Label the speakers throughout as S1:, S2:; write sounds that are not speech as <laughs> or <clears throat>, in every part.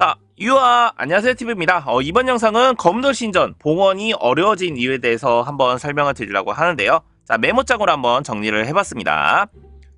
S1: 자, 유아 안녕하세요 TV입니다. 어, 이번 영상은 검돌 신전 봉헌이 어려워진 이유에 대해서 한번 설명을 드리려고 하는데요. 자, 메모장으로 한번 정리를 해봤습니다.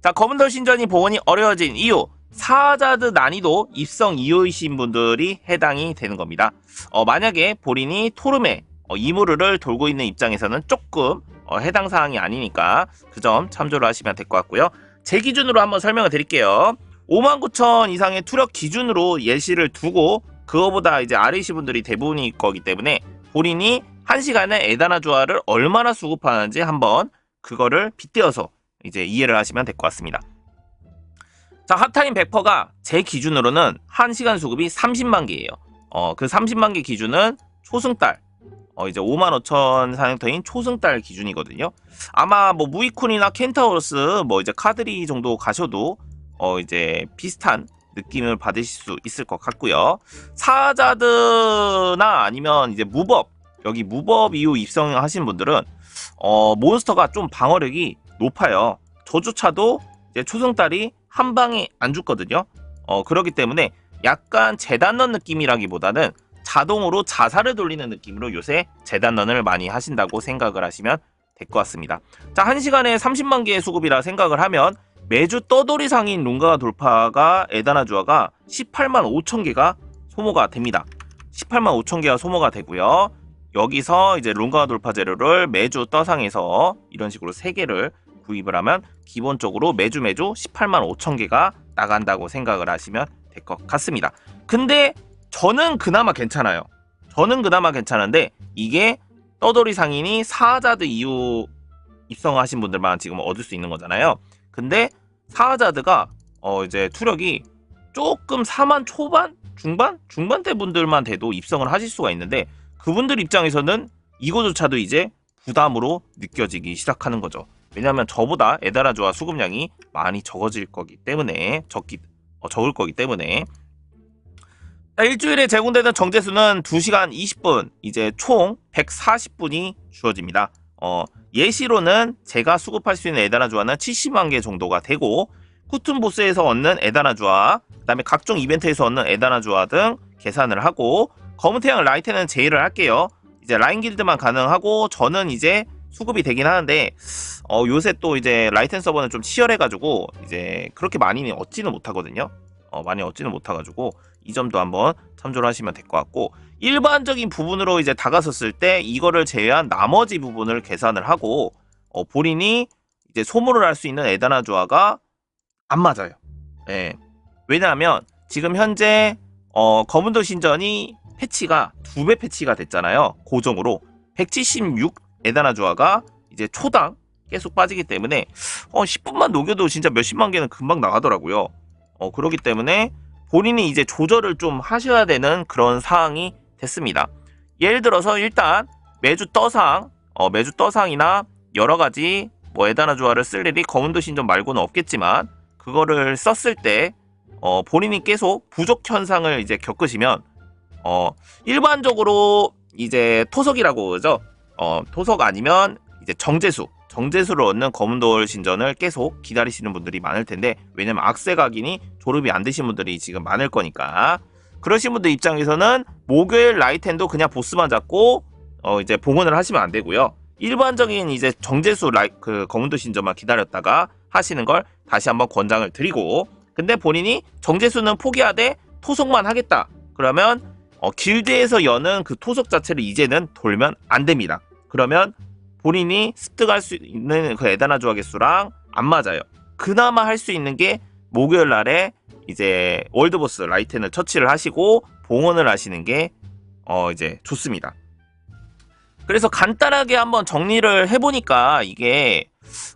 S1: 자, 검은돌 신전이 봉헌이 어려워진 이유 사자드 난이도 입성 이후이신 분들이 해당이 되는 겁니다. 어, 만약에 본인이 토름에 어, 이무르를 돌고 있는 입장에서는 조금 어, 해당 사항이 아니니까 그 점 참조를 하시면 될 것 같고요. 제 기준으로 한번 설명을 드릴게요. 59,000 이상의 투력 기준으로 예시를 두고 그거보다 이제 아래시 분들이 대부분일 거기 때문에 본인이 한 시간에 에다나 조화를 얼마나 수급하는지 한번 그거를 빗대어서 이제 이해를 하시면 될 것 같습니다. 자, 핫타임 100%가 제 기준으로는 1시간 수급이 30만 개예요. 어, 그 30만 개 기준은 초승달, 어, 이제 5만 5천 사냥터인 초승달 기준이거든요. 아마 뭐 무이쿤이나 켄타우로스, 뭐 이제 카드리 정도 가셔도 어, 이제 비슷한 느낌을 받으실 수 있을 것 같고요. 사자드나 아니면 이제 무법, 여기 무법 이후 입성하신 분들은 어, 몬스터가 좀 방어력이 높아요. 저조차도 이제 초승달이 한 방에 안 죽거든요. 어, 그렇기 때문에 약간 재단런 느낌이라기보다는 자동으로 자살을 돌리는 느낌으로 요새 재단런을 많이 하신다고 생각을 하시면 될 것 같습니다. 자, 1시간에 30만 개의 수급이라 생각을 하면 매주 떠돌이 상인 룬가 돌파가 에다나 주화가 18만 5천 개가 소모가 됩니다. 18만 5천 개가 소모가 되고요. 여기서 이제 룬가 돌파 재료를 매주 떠상에서 이런 식으로 3개를 구입을 하면 기본적으로 매주 매주 18만 5천 개가 나간다고 생각을 하시면 될 것 같습니다. 근데 저는 그나마 괜찮아요. 저는 그나마 괜찮은데 이게 떠돌이 상인이 사자드 이후 입성하신 분들만 지금 얻을 수 있는 거잖아요. 근데 사자드가 어 이제 투력이 조금 4만 초반, 중반, 중반대 분들만 돼도 입성을 하실 수가 있는데 그분들 입장에서는 이거조차도 이제 부담으로 느껴지기 시작하는 거죠. 왜냐하면 저보다 에다라조와 수급량이 많이 적어질 거기 때문에 적기 어, 적을 거기 때문에 자, 일주일에 제공되는 정제수는 2시간 20분 이제 총 140분이 주어집니다. 어, 예시로는 제가 수급할 수 있는 에다나주아는 70만 개 정도가 되고 쿠툰 보스에서 얻는 에다나주아 그다음에 각종 이벤트에서 얻는 에다나주아 등 계산을 하고 검은 태양 라이트는 제의를 할게요. 이제 라인 길드만 가능하고 저는 이제 수급이 되긴 하는데 어, 요새 또 이제 라이텐 서버는 좀 치열해가지고 이제 그렇게 많이 얻지는 못하거든요. 어, 많이 얻지는 못해가지고 이 점도 한번 참조를 하시면 될 것 같고 일반적인 부분으로 이제 다가섰을 때 이거를 제외한 나머지 부분을 계산을 하고 어, 본인이 이제 소모를 할 수 있는 에다나 조화가 안 맞아요. 예. 왜냐하면 지금 현재 어, 검은도 신전이 패치가 두 배 패치가 됐잖아요. 고정으로 176 에다나 조화가 이제 초당 계속 빠지기 때문에 어, 10분만 녹여도 진짜 몇십만 개는 금방 나가더라고요. 어, 그렇기 때문에 본인이 이제 조절을 좀 하셔야 되는 그런 상황이 됐습니다. 예를 들어서 일단 매주 떠상, 어, 매주 떠상이나 여러 가지 뭐 에다나 조화를 쓸 일이 검은도 신전 말고는 없겠지만 그거를 썼을 때 어, 본인이 계속 부족 현상을 이제 겪으시면 어, 일반적으로 이제 토석이라고 그러죠. 어, 토석 아니면 이제 정제수, 정제수를 얻는 검은돌 신전을 계속 기다리시는 분들이 많을 텐데 왜냐면 악세 각인이 졸업이 안 되신 분들이 지금 많을 거니까 그러신 분들 입장에서는 목요일 라이텐도 그냥 보스만 잡고 어 이제 봉헌을 하시면 안 되고요. 일반적인 이제 정제수 라이 그 검은돌 신전만 기다렸다가 하시는 걸 다시 한번 권장을 드리고 근데 본인이 정제수는 포기하되 토속만 하겠다. 그러면 어 길드에서 여는 그 토속 자체를 이제는 돌면 안 됩니다. 그러면 본인이 습득할 수 있는 그 에다나 조화 개수랑 안 맞아요. 그나마 할 수 있는 게 목요일 날에 이제 월드보스 라이텐을 처치를 하시고 봉헌을 하시는 게 어 이제 좋습니다. 그래서 간단하게 한번 정리를 해보니까 이게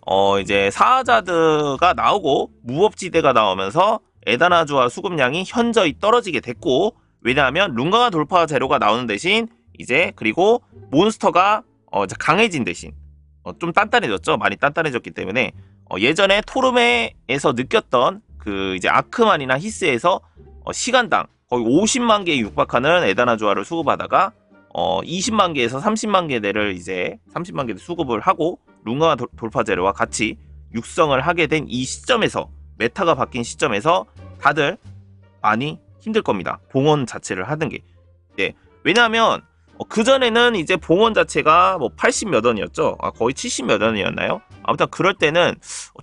S1: 어 이제 사하자드가 나오고 무법지대가 나오면서 에다나주와 수급량이 현저히 떨어지게 됐고 왜냐하면 룬가가 돌파 재료가 나오는 대신 이제 그리고 몬스터가 어, 강해진 대신 어, 좀 단단해졌죠. 많이 단단해졌기 때문에 어, 예전에 토르메에서 느꼈던 그 이제 아크만이나 히스에서 어, 시간당 거의 50만 개에 육박하는 에다나 조화를 수급하다가 어, 20만 개에서 30만 개대를 이제 30만 개대 수급을 하고 룽가 도- 돌파 재료와 같이 육성을 하게 된 이 시점에서 메타가 바뀐 시점에서 다들 많이 힘들 겁니다. 봉헌 자체를 하는 게. 네. 왜냐하면 그 전에는 이제 봉헌 자체가 뭐 80몇 원이었죠. 아, 거의 70몇 원이었나요? 아무튼 그럴 때는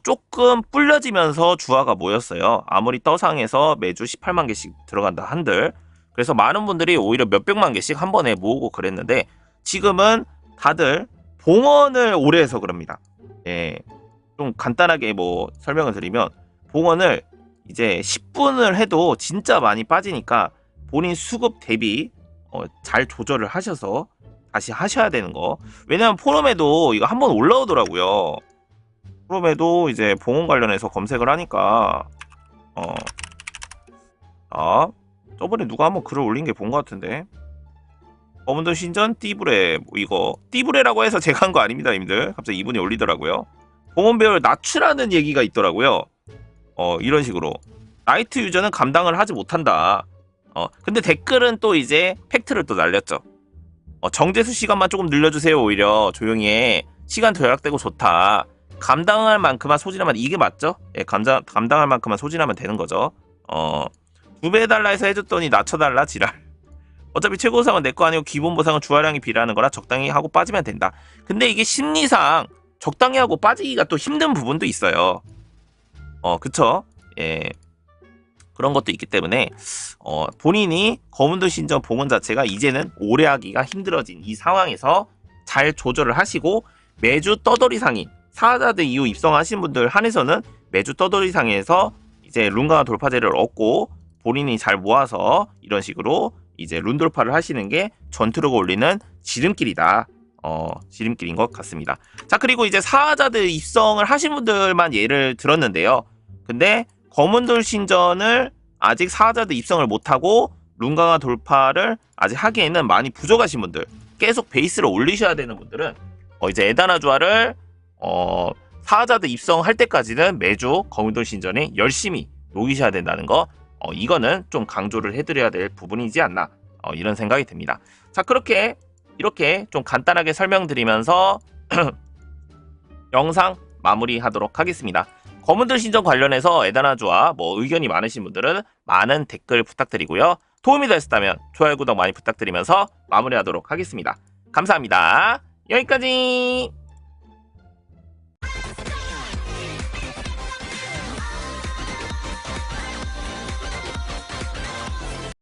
S1: 조금 불려지면서 주화가 모였어요. 아무리 떠상에서 매주 18만 개씩 들어간다 한들. 그래서 많은 분들이 오히려 몇백만 개씩 한 번에 모으고 그랬는데 지금은 다들 봉헌을 오래 해서 그럽니다. 예. 좀 간단하게 뭐 설명을 드리면 봉헌을 이제 10분을 해도 진짜 많이 빠지니까 본인 수급 대비 어, 잘 조절을 하셔서 다시 하셔야 되는 거. 왜냐면 포럼에도 이거 한번 올라오더라고요. 포럼에도 이제 봉헌 관련해서 검색을 하니까 어. 아, 저번에 누가 한번 글을 올린 게 본 것 같은데. 검은도 신전 띠브레 뭐 이거 띠브레라고 해서 <laughs> 제가 한 거 아닙니다, 님들. 갑자기 이분이 올리더라고요. 봉헌 배열 낮추라는 얘기가 있더라고요. 어, 이런 식으로. 나이트 유저는 감당을 하지 못한다. 어, 근데 댓글은 또 이제 팩트를 또 날렸죠. 어, 정제수 시간만 조금 늘려주세요, 오히려. 조용히 해. 시간 절약되고 좋다. 감당할 만큼만 소진하면, 이게 맞죠? 예, 감당, 감당할 만큼만 소진하면 되는 거죠. 어, 두 배 달라 해서 해줬더니 낮춰달라, 지랄. 어차피 최고 보상은 내 거 아니고 기본 보상은 주화량이 비례하는 거라 적당히 하고 빠지면 된다. 근데 이게 심리상 적당히 하고 빠지기가 또 힘든 부분도 있어요. 어, 그쵸? 예. 그런 것도 있기 때문에 어, 본인이 검은도 신전 봉헌 자체가 이제는 오래 하기가 힘들어진 이 상황에서 잘 조절을 하시고 매주 떠돌이 상인 사자드 이후 입성하신 분들 한해서는 매주 떠돌이 상에서 이제 룬강화 돌파제를 얻고 본인이 잘 모아서 이런 식으로 이제 룬 돌파를 하시는 게 전투력을 올리는 지름길이다. 어, 지름길인 것 같습니다. 자, 그리고 이제 사자드 입성을 하신 분들만 예를 들었는데요. 근데 검은돌 신전을 아직 사자드 입성을 못하고 룬강화 돌파를 아직 하기에는 많이 부족하신 분들 계속 베이스를 올리셔야 되는 분들은 어 이제 에다나 주화를 어 사자드 입성할 때까지는 매주 검은돌 신전에 열심히 녹이셔야 된다는 거 어, 이거는 좀 강조를 해드려야 될 부분이지 않나 어, 이런 생각이 듭니다. 자 그렇게 이렇게 좀 간단하게 설명드리면서 <clears throat> 영상 마무리하도록 하겠습니다. 검은들 신전 관련해서 에다나주와 뭐 의견이 많으신 분들은 많은 댓글 부탁드리고요. 도움이 되셨다면 좋아요, 구독 많이 부탁드리면서 마무리하도록 하겠습니다. 감사합니다. 여기까지!